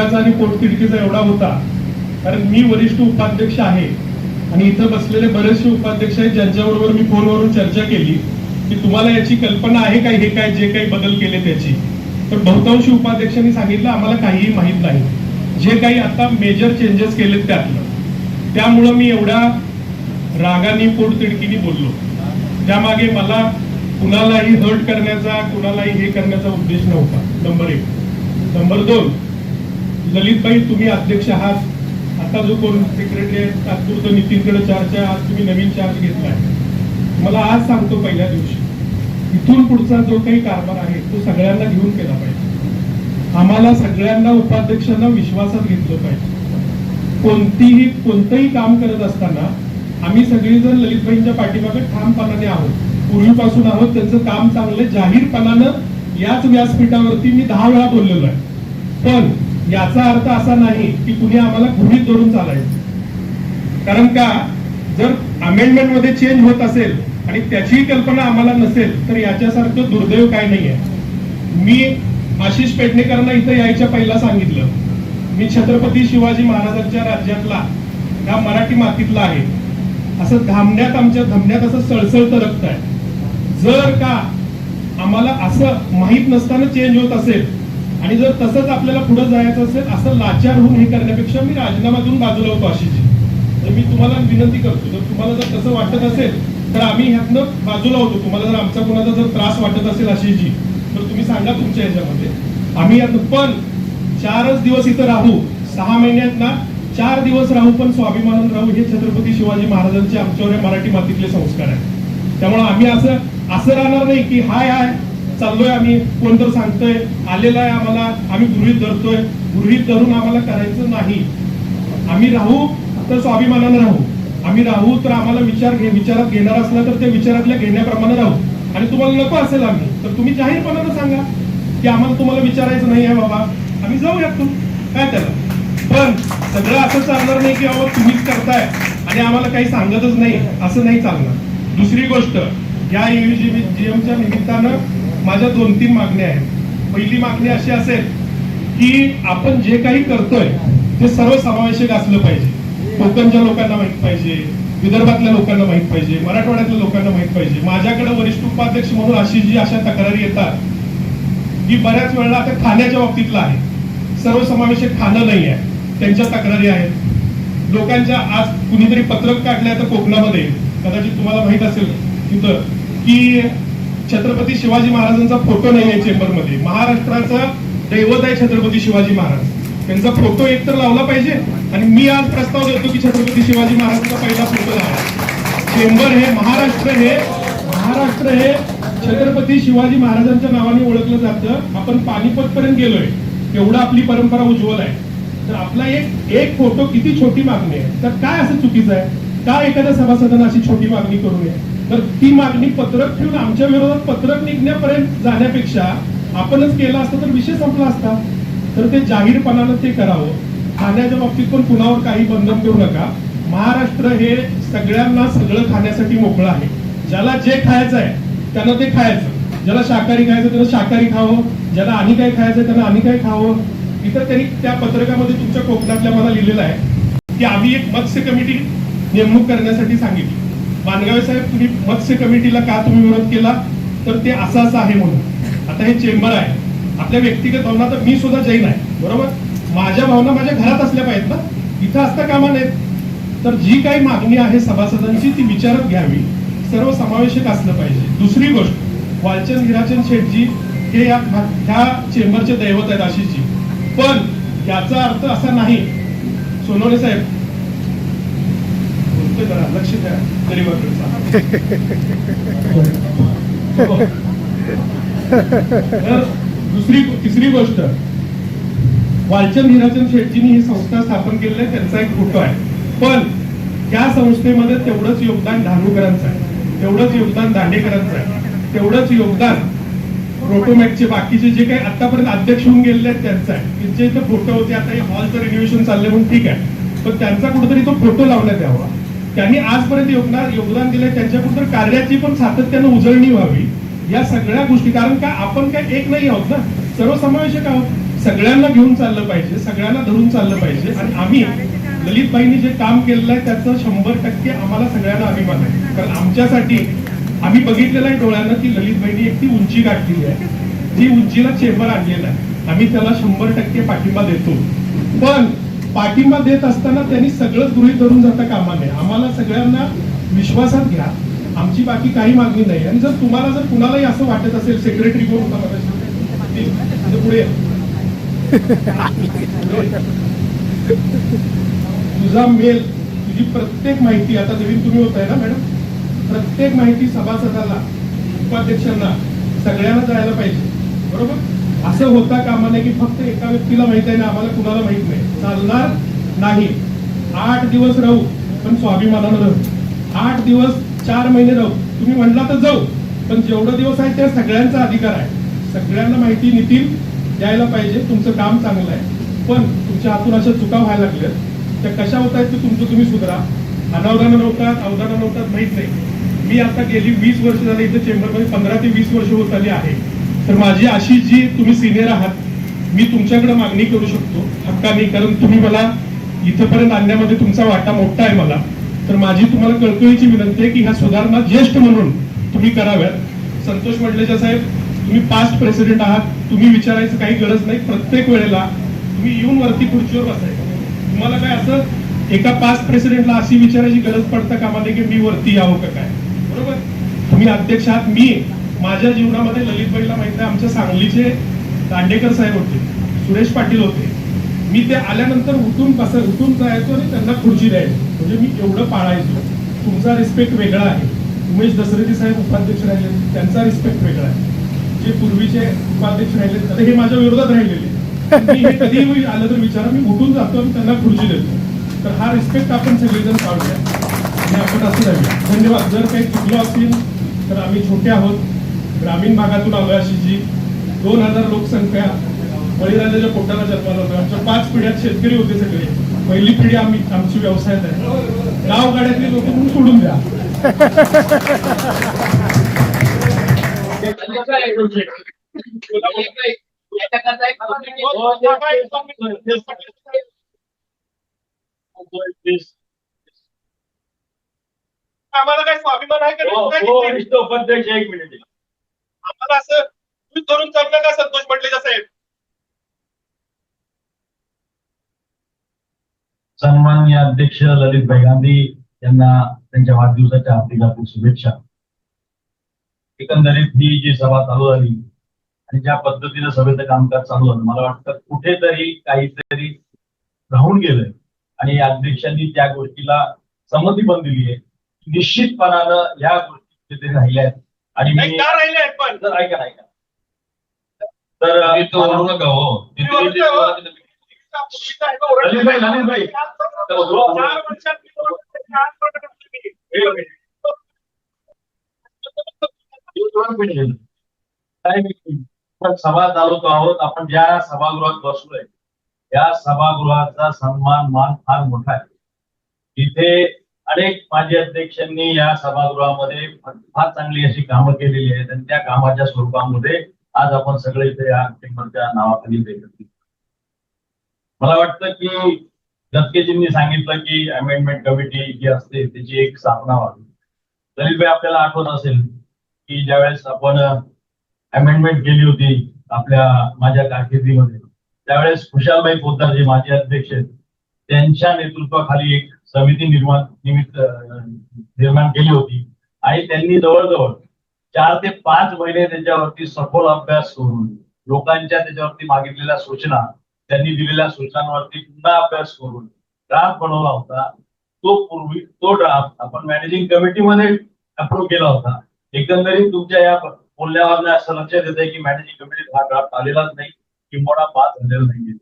रागाचा आणि पोटतिडकीचा एवढा होता. कारण मी वरिष्ठ उपाध्यक्ष आहे. आणि इथं बसलेले बरेचसे उपाध्यक्ष आहेत ज्यांच्याबरोबर मी फोनवरून चर्चा केली. की तुम्हाला याची कल्पना आहे का हे काय जे काही बदल केले त्याची? तर बहुतांशी उपाध्यक्षांनी सांगितलं आम्हाला काहीही माहीत नाही. जे काही आता मेजर चेंजेस केलेत त्यातलं. त्यामुळं मी एवढ्या रागाने पोटतिडकीने बोललो. त्यामागे मला कुणालाही हर्ट करण्याचा कुणालाही हे करण्याचा उद्देश नव्हता. नंबर एक. नंबर दोन ललितबाई तुम्ही अध्यक्ष आहात. आता जो कोण सेक्रेटरी आहे तात्पुरतं नितीनकडे चार्जच्या आज तुम्ही नवीन चार्ज घेतलाय. मला आज सांगतो पहिल्या दिवशी. इथून पुढचा जो काही कारभार आहे तो सगळ्यांना घेऊन केला पाहिजे. आम्हाला सगळ्यांना उपाध्यक्षांना विश्वासात घेतलं पाहिजे. कोणतीही कोणतंही काम करत असताना आम्ही सगळेजण ललितबाईंच्या पाठीमागे ठामपणाने आहोत. पूर्वीपासून आहोत त्यांचं काम चांगलं जाहीरपणानं याच व्यासपीठावरती मी दहा वेळा बोललेलो आहे. पण याचा अर्थ असा नाही की कुणी आम्हाला गृहित धरून चालायचं. कारण का? जर अमेंडमेंटमध्ये चेंज होत असेल आणि त्याचीही कल्पना आम्हाला नसेल तर याच्यासारखं दुर्दैव काय नाही आहे मी आशिष पेडणेकरांना इथं यायच्या पहिला सांगितलं. मी छत्रपती शिवाजी महाराजांच्या राज्यातला ह्या मराठी मातीतला आहे. असं धामण्यात आमच्या धमण्यात असं सळसळतं रक्त आहे जर का आम्हाला असं माहीत नसताना चेंज होत असेल आणि जर तसंच आपल्याला पुढे जायचं असेल असं लाचार होऊन हे करण्यापेक्षा मी राजीनामा देऊन बाजूला होतो अशीची. तर मी तुम्हाला विनंती करतो जर तुम्हाला जर तसं वाटत असेल तर आम्ही ह्यातनं बाजूला होतो. तुम्हाला जर आमचा कोणाचा जर त्रास वाटत असेल अशीची तर तुम्ही सांगा तुमच्या ह्याच्यामध्ये. आम्ही यात पण चारच दिवस इथं राहू सहा महिन्यात ना चार दिवस राहू पण स्वाभिमान राहू हे छत्रपती शिवाजी महाराजांचे आमच्यावर मराठी मातीतले संस्कार आहेत. त्यामुळे आम्ही असं असं राहणार नाही की हाय हाय चाललोय आम्ही. कोणतर सांगतोय आलेला आहे आम्हाला. आम्ही गृहित धरतोय. गृहित धरून आम्हाला करायचं नाही. आम्ही राहू तर स्वाभिमानानं राहू. आम्ही राहू तर आम्हाला विचार घे विचारात घेणार असला तर त्या विचारातल्या घेण्याप्रमाणे राहू. आणि तुम्हाला नको असेल आम्ही तर तुम्ही जाहीरपणानं सांगा की आम्हाला तुम्हाला विचारायचं नाही आहे बाबा. आम्ही जाऊयात तू. काय त्याला? पण सगळं असं चालणार नाही की बाबा तुम्हीच करताय आणि आम्हाला काही सांगतच नाही. असं नाही चालणार. दुसरी गोष्ट या जीएमच्या निमित्तानं माझ्या दोन तीन मागण्या आहेत. पहिली मागणी अशी असेल की आपण जे काही करतोय ते सर्वसमावेशक असलं पाहिजे. कोकणच्या लोकांना माहीत पाहिजे विदर्भातल्या लोकांना माहीत पाहिजे मराठवाड्यातल्या लोकांना माहीत पाहिजे. माझ्याकडे वरिष्ठ उपाध्यक्ष म्हणून अशी जी अशा तक्रारी येतात की बऱ्याच वेळेला आता खाण्याच्या बाबतीतलं आहे. सर्वसमावेशक खाणं नाही आहे. त्यांच्या तक्रारी आहेत. लोकांच्या आज कुणीतरी पत्रक काढलंय तर कोकणामध्ये. कदाचित तुम्हाला माहीत असेल तिथं की छत्रपती शिवाजी महाराजांचा फोटो नाही आहे चेंबरमध्ये. महाराष्ट्राचा दैवत आहे छत्रपती शिवाजी महाराज. त्यांचा फोटो एकतर लावला पाहिजे आणि मी आज प्रस्ताव देतो की छत्रपती शिवाजी महाराजांचा पहिला फोटो लावा. चेंबर हे महाराष्ट्र हे महाराष्ट्र हे छत्रपती शिवाजी महाराजांच्या नावाने ओळखलं जातं. आपण पानिपत पर्यंत गेलोय. एवढा आपली परंपरा उज्ज्वल आहे. तर आपला एक एक फोटो किती छोटी मागणी आहे? तर काय असं चुकीचं आहे? का एखाद्या सभासदांना अशी छोटी मागणी करू नये? तर ती मागणी पत्रक ठेवून आमच्या विरोधात पत्रक निघण्यापर्यंत जाण्यापेक्षा आपणच केलं असतं तर विषय संपला असता. तर ते जाहीरपणानं ते करावं. खाण्याच्या बाबतीत पण कुणावर काही बंधन करू नका. महाराष्ट्र हे सगळ्यांना सगळं खाण्यासाठी मोकळं आहे. ज्याला जे खायचं आहे त्यांना ते खायचं. ज्याला शाकाहारी खायचं त्याला शाकाहारी खावं. ज्याला आणि काय खायचं त्यांना आणि काय खावं. इथं त्यांनी त्या पत्रकामध्ये तुमच्या कोकणातल्या मला लिहिलेलं आहे. की आम्ही एक मत्स्य कमिटी नेमणूक करण्यासाठी सांगितली. बांधगावे साहेब तुम्ही मत्स्य कमिटीला का तुम्ही विरोध केला? तर ते असं असं आहे म्हणून. आता हे चेंबर आहे. आपल्या व्यक्तिगत भावना तर मी सुद्धा जैन आहे. बरोबर? माझ्या भावना माझ्या घरात असल्या पाहिजेत ना. इथं असता कामा नाहीत तर जी काही मागणी आहे सभासदांची ती विचारात घ्यावी. सर्व समावेशक असलं पाहिजे. दुसरी गोष्ट वालचंद हिराचंद शेठजी हे या ह्या चेंबरचे दैवत आहेत आशिषजी. पण याचा अर्थ असा नाही. सोनवणे साहेब बोलतोय जरा लक्ष द्या तर दुसरी तिसरी गोष्ट वालचंद हिराचंद शेट्टींनी ही संस्था स्थापन केलेली आहे त्यांचा एक फोटो आहे. पण त्या संस्थेमध्ये तेवढंच योगदान धानूकरांचं आहे. तेवढंच योगदान दांडेकरांचं आहे. तेवढंच योगदान रोटोमॅकचे बाकीचे जे काही आतापर्यंत अध्यक्ष होऊन गेलेले आहेत त्यांचं आहे. त्यांचे इथे फोटो होते आता हे हॉलचं रिनोव्हेशन चाललंय म्हणून ठीक आहे. पण त्यांचा कुठेतरी तो फोटो लावण्यात यावा. त्यांनी आजपर्यंत योगदान योगदान दिलंय. त्यांच्याबद्दल कार्याची पण सातत्यानं उजळणी व्हावी. या सगळ्या गोष्टी कारण का आपण काय एक नाही आहोत ना? सर्वसमावेशक आहोत. सगळ्यांना घेऊन चाललं पाहिजे सगळ्यांना धरून चाललं पाहिजे. आणि आम्ही ललितबाईंनी जे काम केलेलं आहे त्याचं शंभर टक्के आम्हाला सगळ्यांना अभिमान आहे. कारण आमच्यासाठी आम्ही बघितलेलं आहे डोळ्यानं की ललितबाईंनी एक ती उंची गाठलेली आहे. जी उंचीला चेंबर आणलेला आहे. आम्ही त्याला शंभर टक्के पाठिंबा देतो. पण पाठिंबा देत असताना त्यांनी सगळं गृहित धरून जाता कामा नये. आम्हाला सगळ्यांना विश्वासात घ्या. आमची बाकी काही मागणी नाही. आणि जर तुम्हाला जर कुणालाही असं वाटत असेल सेक्रेटरी कोण होता म्हणजे पुढे तुझा मेल तुझी प्रत्येक माहिती आता नवीन तुम्ही होताय ना मॅडम? प्रत्येक माहिती सभासदाला उपाध्यक्षांना सगळ्यांना जायला पाहिजे. बरोबर? असं होता कामा नये की फक्त एका व्यक्तीला माहीत आहे ना आम्हाला कुणाला माहीत नाही. चालणार नाही. आठ दिवस राहू पण स्वाभिमानानं राहू. आठ दिवस चार महिने राहू. तुम्ही म्हणला तर जाऊ पण जेवढं दिवस आहे त्या सगळ्यांचा अधिकार आहे. सगळ्यांना माहिती नितीन द्यायला पाहिजे तुमचं काम चांगलं आहे. पण तुमच्या हातून अशा चुका व्हायला लागल्यात. त्या कशा होत आहेत ते तुमचं तुम्ही सुधरा. अनावधानं नव्हतात अवधानं नव्हतात माहीत नाही. मी आता गेली वीस वर्ष झाली इथे चेंबरमध्ये पंधरा ते वीस वर्ष होत आली आहे. तर माझी अशी जी तुम्ही सिनियर आहात मी तुमच्याकडे मागणी करू शकतो. हक्काने कारण तुम्ही मला इथपर्यंत आणण्यामध्ये तुमचा वाटा मोठा आहे मला. तर माझी तुम्हाला कळकळीची विनंती आहे की ह्या सुधारणा ज्येष्ठ म्हणून तुम्ही कराव्यात. संतोष मंडलेच्या साहेब तुम्ही पास्ट प्रेसिडेंट आहात. तुम्ही विचारायचं काही गरज नाही. प्रत्येक वेळेला तुम्ही येऊन वरती खुर्चीवर बसायचं. तुम्हाला काय असं एका पास्ट प्रेसिडेंटला अशी विचारायची गरज पडता कामा नाही की मी वरती यावं का काय? बरोबर? तुम्ही अध्यक्ष आहात मी माझ्या जीवनामध्ये ललितबाईला माहिती आहे आमच्या सांगलीचे दांडेकर साहेब होते सुरेश पाटील होते. मी ते आल्यानंतर उठून बस उठून जायचो आणि त्यांना खुर्ची द्यायचो. म्हणजे मी एवढं पाळायचो. तुमचा रिस्पेक्ट वेगळा आहे. उमेश दसरेजी साहेब उपाध्यक्ष राहिले त्यांचा रिस्पेक्ट वेगळा आहे. जे पूर्वीचे उपाध्यक्ष राहिले तर हे माझ्या विरोधात राहिलेले. मी हे कधीही आलं तर विचारा मी उठून जातो आणि त्यांना खुर्ची देतो. तर हा रिस्पेक्ट आपण सगळेजण पाळूया. आणि आपण असं राहूया. धन्यवाद. जर काही चुकलो असतील तर आम्ही छोटे आहोत. ग्रामीण भागातून आलोय अशी जी दोन हजार लोकसंख्या बळीराजाच्या पोटाला जन्माला होतो. आमच्या पाच पिढ्यात शेतकरी होते सगळे. पहिली पिढी आम्ही आमची व्यवसायात आहे. गाव गाड्यातली लोक म्हणून सोडून द्या. आम्हाला काय स्वाभिमान आहे का? नाही? उपाध्यक्ष एक मिनिट. आम्हाला असं तुम्ही धरून चाललं का संतोष म्हटले साहेब सन्माननीय अध्यक्ष ललितभाई गांधी यांना त्यांच्या वाढदिवसाच्या हार्दिक हार्दिक शुभेच्छा. एकंदरीत ही जी सभा चालू झाली आणि ज्या पद्धतीने सभेचं कामकाज चालू झालं मला वाटतं कुठेतरी काहीतरी राहून गेलंय. आणि या अध्यक्षांनी त्या गोष्टीला संमती पण दिली आहे निश्चितपणानं या गोष्टी तिथे राहिल्या आहेत. आणि मी का राहिले आहेत पण. तर ऐका ना, ऐका. तर तुम्ही ओरडताय हो. आपण सभा चालवतो आहोत. आपण ज्या सभागृहात बसलोय या सभागृहाचा सन्मान मान फार मोठा आहे. इथे अनेक माजी अध्यक्षांनी या सभागृहामध्ये फार चांगली अशी कामं केलेली आहेत आणि त्या कामाच्या स्वरूपामध्ये आज आपण सगळे इथे या नावाखाली एकत्रित मला वाटतं की दत्केजींनी सांगितलं की अमेंडमेंट कमिटी जी असते त्याची एक स्थापना व्हावी ललितभाई आपल्याला आठवत असेल की ज्यावेळेस आपण अमेंडमेंट केली होती आपल्या माझ्या कारकिर्दीमध्ये त्यावेळेस खुशालभाई पोद्दार जे माजी अध्यक्ष आहेत त्यांच्या नेतृत्वाखाली एक समिती निर्माण निमित्त निर्माण केली होती. आणि त्यांनी जवळजवळ चार ते पाच महिने त्यांच्यावरती सखोल अभ्यास करून लोकांच्या त्याच्यावरती मागितलेल्या सूचना त्यांनी दिलेल्या सूचनांवरती पुन्हा अभ्यास करून ड्राफ्ट बनवला होता. तो पूर्वी तो ड्राफ्ट आपण मॅनेजिंग कमिटीमध्ये अप्रूव्ह केला होता. एकंदरीत तुमच्या या बोलण्यावर असं लक्षात येत आहे की मॅनेजिंग कमिटीत हा ड्राफ्ट आलेलाच नाही किंवा पास झालेला नाही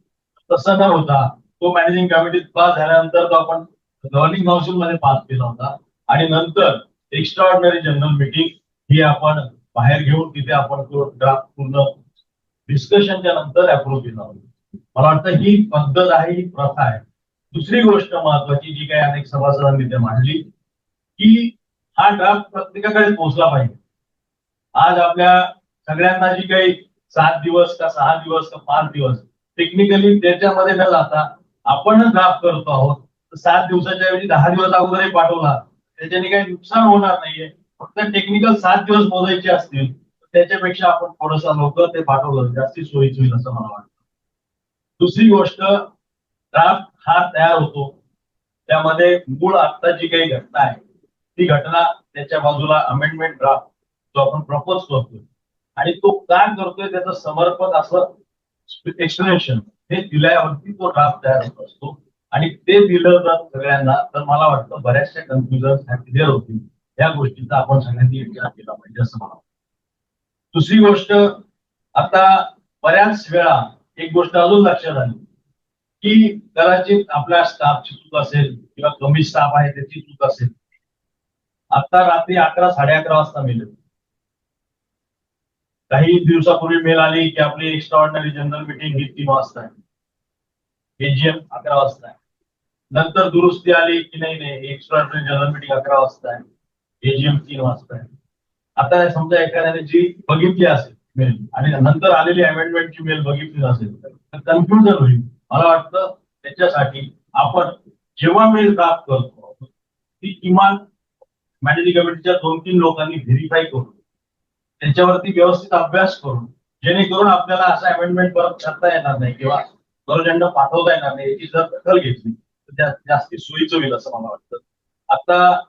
तसं न होता तो मॅनेजिंग कमिटीत पास झाल्यानंतर तो आपण गव्हर्निंग काउन्सिलमध्ये पास केला होता. आणि नंतर एक्स्ट्रा ऑर्डिनरी जनरल मीटिंग ही आपण बाहेर घेऊन तिथे आपण तो ड्राफ्ट पूर्ण डिस्कशनच्या नंतर अप्रूव्ह केला होता. मला वाटतं ही पद्धत आहे ही प्रथा आहे. दुसरी गोष्ट महत्वाची जी काही अनेक सभासदांनी ते मांडली की हा ड्राफ्ट प्रत्येकाकडे पोहोचला पाहिजे. आज आपल्या सगळ्यांना जी काही सात दिवस का सहा दिवस का पाच दिवस टेक्निकली त्याच्यामध्ये न जाता आपण ड्राफ्ट करतो आहोत. सात दिवसाच्या ऐवजी दहा दिवस अगोदरही पाठवला त्याच्याने काही नुकसान होणार नाहीये. फक्त टेक्निकल सात दिवस मोजायचे असतील त्याच्यापेक्षा आपण थोडंसं लवकर ते पाठवलं. जास्ती सोयीच होईल असं मला वाटतं. दुसरी गोष्ट ड्राफ्ट हा तयार होतो. त्यामध्ये मूळ आता जी काही घटना आहे ती घटना त्याच्या बाजूला अमेंडमेंट ड्राफ्ट जो आपण प्रपोज करतोय. आणि तो का करतोय त्याचं समर्पक असं एक्सप्लेनेशन हे दिल्यावरती तो ड्राफ्ट तयार होत असतो. आणि ते दिलं जर सगळ्यांना तर मला वाटतं बऱ्याचशा कन्फ्युजन क्लिअर होतील. या गोष्टीचा आपण सगळ्यांनी विचार केला पाहिजे असं मला वाटतं. दुसरी गोष्ट आता बऱ्याच वेळा एक गोष्ट अजून लक्षात आली की कदाचित आपल्या स्टाफची चूक असेल किंवा कमी स्टाफ आहे त्याची चूक असेल. आता रात्री अकरा साडे अकरा वाजता मेल काही दिवसापूर्वी मेल आली की आपली एक्स्ट्रा ऑर्डिनरी जनरल मिटिंग ही तीन वाजता आहे. एजीएम अकरा वाजता आहे नंतर दुरुस्ती आली की नाही नाही एक्स्ट्रा जनरल मिटिंग अकरा वाजता आहे एजीएम तीन वाजता आहे आता समजा एखाद्याने जी बघितली असेल मेल आणि नंतर आलेली अमेंडमेंटची मेल बघितली असेल तर कन्फ्युजन होईल. मला वाटतं त्याच्यासाठी आपण जेव्हा मेल प्राप्त करतो ती किमान मॅनेजिंग कमिटीच्या दोन तीन लोकांनी व्हेरीफाय करून त्याच्यावरती व्यवस्थित अभ्यास करून जेणेकरून आपल्याला असं अमेंडमेंट परत करता येणार नाही किंवा गव्हर्नमेंट पाठवता येणार नाही याची जर दखल घेतली तर जास्त सोयीचं होईल असं मला वाटतं. आता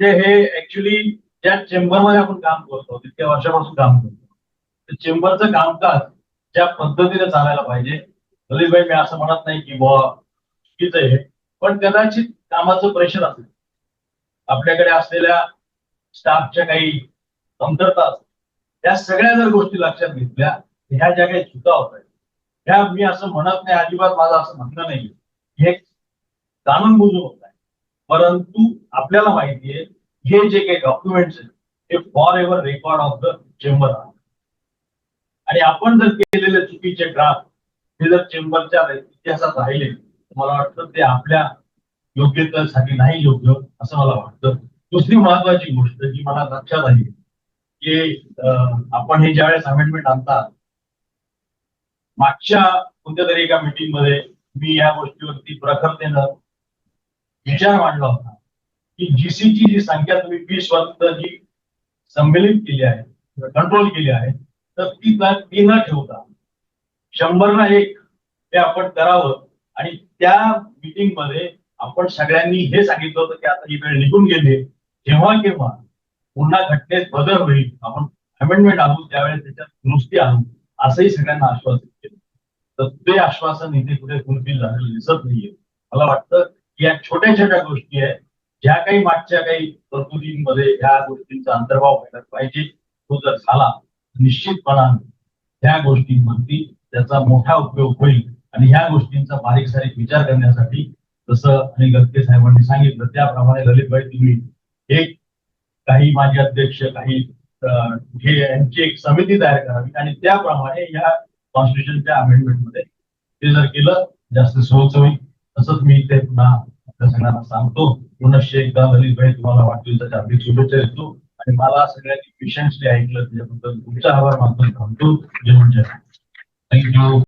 ते हे ऍक्च्युली ज्या चेंबरमध्ये आपण काम करतो तितक्या वर्षापासून काम करतो त्या चेंबरचं कामकाज ज्या पद्धतीने चालायला पाहिजे ललितभाई मी असं म्हणत नाही की बुवा चुकीचं आहे पण कदाचित कामाचं प्रेशर असेल. आपल्याकडे असलेल्या स्टाफच्या काही कमतरता असतील त्या सगळ्या जर गोष्टी लक्षात घेतल्या ह्या ज्या काही चुका होत आहेत ह्या मी असं म्हणत नाही अजिबात माझं असं म्हणणं नाही हे जाणून बुजून होत आहे. परंतु आपल्याला माहिती आहे हे जे काही डॉक्युमेंट्स आहेत हे forever record of the chamber आणि आपण जर केलेले चुकीचे ग्राफ हे जर चेंबरच्या इतिहासात राहिले तर मला वाटतं ते आपल्या योग्यतेसाठी नाही योग्य असं मला वाटतं. दुसरी महत्वाची गोष्ट जी मला लक्षात आली की आपण हे ज्यावेळेस अमेंडमेंट आणतात मागच्या कोणत्या तरी एका मीटिंगमध्ये मी या गोष्टीवरती प्रखरतेनं विचार मांडला होता की जीसीची जी संख्या तुम्ही वीस वर्ष जी संमेलित केली आहे कंट्रोल केली आहे तर ती न- ती न ठेवता शंभरला एक हे आपण करावं. आणि त्या मीटिंगमध्ये आपण सगळ्यांनी हे सांगितलं होतं की आता ही वेळ निघून गेली. जेव्हा केव्हा पुन्हा घटनेत बदल होईल आपण अमेंडमेंट आणू त्यावेळेस त्याच्यात नुसती आणू. असंही सगळ्यांना आश्वासन केलं. तर ते आश्वासन इथे कुठे फुलफिल झालेलं दिसत नाहीये. मला वाटतं की या छोट्या छोट्या गोष्टी आहेत. ज्या काही मागच्या काही तरतुदींमध्ये ह्या गोष्टींचा अंतर्भाव व्हायला पाहिजे तो जर झाला तर निश्चितपणाने ह्या गोष्टींवरती त्याचा मोठा उपयोग होईल. आणि ह्या गोष्टींचा बारीक सारीक विचार करण्यासाठी जसं आणि गडके साहेबांनी सांगितलं त्याप्रमाणे ललितभाई तुम्ही एक काही माजी अध्यक्ष काही हे यांची एक समिती तयार करावी आणि त्याप्रमाणे या कॉन्स्टिट्युशनच्या अमेंडमेंटमध्ये ते जर केलं जास्त सहज होईल. तसंच मी ते पुन्हा आपल्या सगळ्यांना सांगतो पुनश्च एकदा ललितभाई तुम्हाला वाटेल तर आपली शुभेच्छा देतो. आणि मला सगळ्यांनी पेशन्सली ऐकलं त्याच्याबद्दल तुमचा आभार मानतो थांबतो. जय म्हणजे थँक्यू